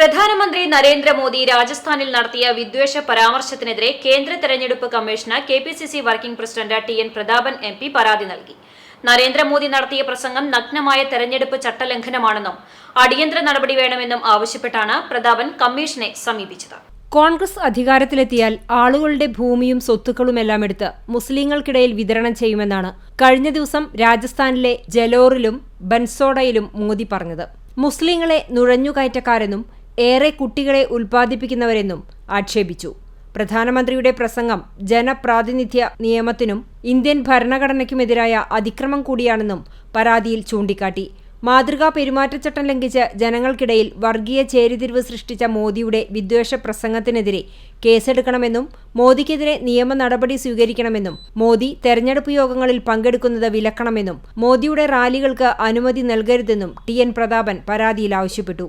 പ്രധാനമന്ത്രി നരേന്ദ്രമോദി രാജസ്ഥാനിൽ നടത്തിയ വിദ്വേഷ പരാമർശത്തിനെതിരെ കേന്ദ്ര തെരഞ്ഞെടുപ്പ് commission K P C C working president T N Prathapan M P പരാതി നൽകി. നരേന്ദ്രമോദി നടത്തിയ പ്രസംഗം നഗ്നമായ തെരഞ്ഞെടുപ്പ് ചട്ടലംഘനമാണെന്നും അടിയന്തര നടപടി വേണമെന്നും ആവശ്യപ്പെട്ടാണ് പ്രതാപൻ കമ്മീഷനെ സമീപിച്ചത്. കോൺഗ്രസ് അധികാരത്തിലെത്തിയാൽ ആളുകളുടെ ഭൂമിയും സ്വത്തുക്കളുമെല്ലാം എടുത്ത് മുസ്ലിങ്ങൾക്കിടയിൽ വിതരണം ചെയ്യുമെന്നാണ് കഴിഞ്ഞ ദിവസം രാജസ്ഥാനിലെ ജലോറിലും ബൻസോഡയിലും മോദി പറഞ്ഞത്. മുസ്ലിങ്ങളെ നുഴഞ്ഞുകയറ്റക്കാരെന്നും ഏറെ കുട്ടികളെ ഉൽപ്പാദിപ്പിക്കുന്നവരെന്നും ആക്ഷേപിച്ചു. പ്രധാനമന്ത്രിയുടെ പ്രസംഗം ജനപ്രാതിനിധ്യ നിയമത്തിനും ഇന്ത്യൻ ഭരണഘടനയ്ക്കുമെതിരായ അതിക്രമം കൂടിയാണെന്നും പരാതിയിൽ ചൂണ്ടിക്കാട്ടി. മാതൃകാ പെരുമാറ്റച്ചട്ടം ലംഘിച്ച് ജനങ്ങൾക്കിടയിൽ വർഗീയ ചേരിതിരിവ് സൃഷ്ടിച്ച മോദിയുടെ വിദ്വേഷ പ്രസംഗത്തിനെതിരെ കേസെടുക്കണമെന്നും മോദിക്കെതിരെ നിയമ നടപടി സ്വീകരിക്കണമെന്നും മോദി തെരഞ്ഞെടുപ്പ് യോഗങ്ങളിൽ പങ്കെടുക്കുന്നത് വിലക്കണമെന്നും മോദിയുടെ റാലികൾക്ക് അനുമതി നൽകരുതെന്നും ടി എൻ പ്രതാപൻ പരാതിയിൽ ആവശ്യപ്പെട്ടു.